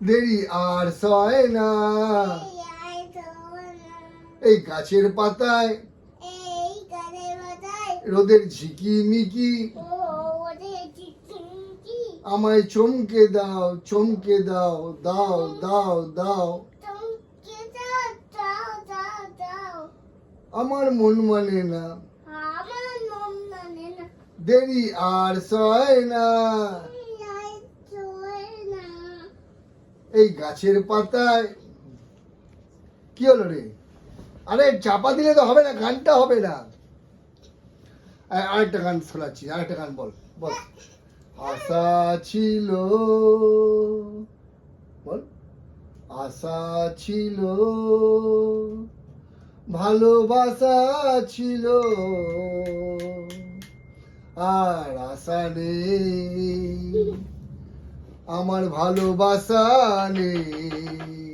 দেরি আর সয় না। এই গাছের পাতায় রোদের ঝিকি মিকি ও ওরে চিকি আমায় চমকে দাও চমকে দাও দাও দাও দাও। আমার মন মানে না। আমার মন মানে না। দেরি আর সয় না নাই চলে না এই গাছের পাতায়। কি হলো রে? আরে চাপা দিলে তো হবে না, গানটা হবে না। আরেকটা গান শোনাচ্ছি, আরেকটা গান বল বল। আশা ছিল, বল। আশা ছিল, ভালোবাসা ছিল। আর আশা নেই। আমার ভালোবাসা নেই।